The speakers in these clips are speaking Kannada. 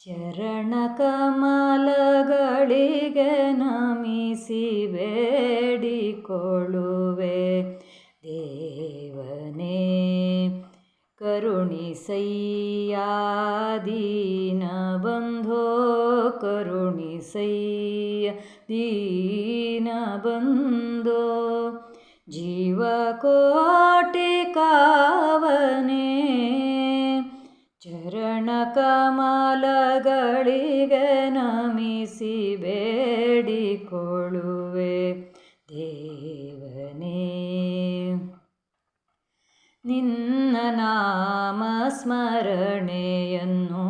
ಚರಣ ಕಮಲಗಳಿಗೆ ನಮಿಸಿ ಬೇಡಿಕೊಳ್ಳುವೆ. ದೇವನೇ ಕರುಣಿಸಯ್ಯ ದೀನ ಬಂಧೋ ಕರುಣಿಸಯ್ಯ ದೀನ ಬಂಧೋ ಜೀವಕೋಟಿ ಕಮಲಗಳಿಗೆ ನಮಿಸಿ ಬೇಡಿಕೊಳ್ಳುವೆ. ದೇವನೇ ನಿನ್ನ ನಾಮ ಸ್ಮರಣೆಯನ್ನು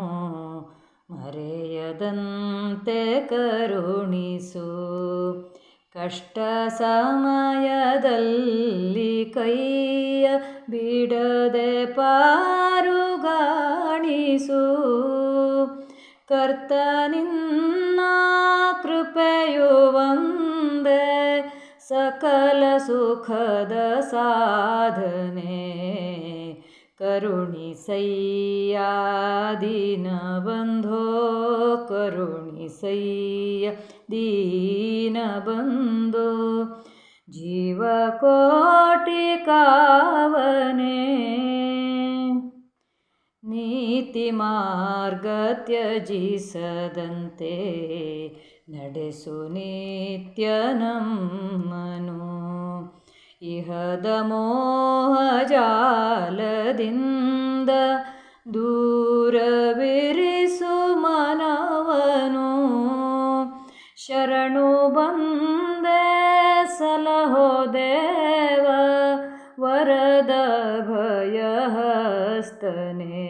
ಮರೆಯದಂತೆ ಕರುಣಿಸು. ಕಷ್ಟ ಸಮಯದಲ್ಲಿ ಕೈಯ ಬಿಡದೆ ಪಾರುಗಾಣಿಸು ಕರ್ತ ನಿನ್ನ ಕೃಪೆಯು ಒಂದೇ ಸಕಲ ಸುಖದ ಸಾಧನೆ ಕರುಣಿಸಯ್ಯ ದೀನ ಬಂಧೋ ಕರುಣಿಸಯ್ಯ ದೀನ ಬಂಧೋ ಜೀವಕೋಟಿ ಕಾವನೆ ನೀತಿ ಮಾರ್ಗ ತ್ಯಜಿಸದಂತೆ ನಡೆಸು ನಿತ್ಯ ನಮ್ಮನು ಇಹದ ಮೋಹ ಜಾಲದಿಂದ ದೂರವಿರಿಸು ಮನವನು. ಶರಣು ವರದ ಭಯಹಸ್ತನೆ.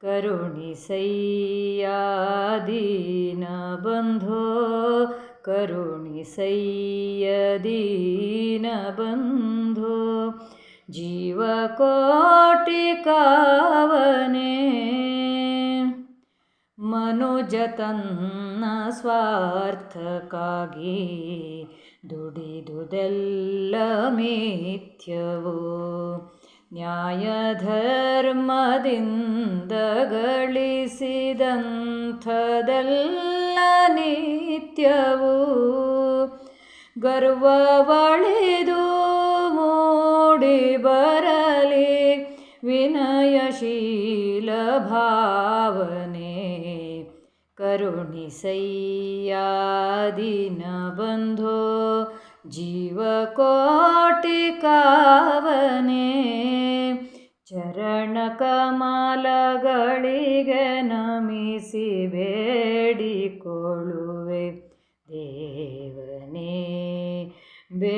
ಕರುಣಿಸಯ್ಯ ಬಂಧೋ ಕರುಣಿಸಯ್ಯದೀನ ಬಂಧೋ. ಜೀವಕೋಟಿ ಕಾವನೆ ಮನುಜ ತನ್ನ ಸ್ವಾರ್ಥಕ್ಕಾಗಿ ದುಡಿದುದೆಲ್ಲ ಮಿಥ್ಯವು. ನ್ಯಾಯಧರ್ಮದಿಂದ ಗಳಿಸಿದಂಥದೆಲ್ಲ ನಿತ್ಯವು. ಗರ್ವವಳಿದು ಮೂಡಿ ಬರಲಿ ವಿನಯಶೀಲ ಭಾವನೆ ಕರುಣಿಸಯ್ಯಾದಿನಬಂಧೋ ಜೀವಕೋಟಿಕಾವನೇ ಚರಣಕಮಾಲಗಳಿಗೆ ನಮಿಸಿ ಬೇಡಿಕೊಳ್ಳುವೆ ದೇವನೇ ಬೇ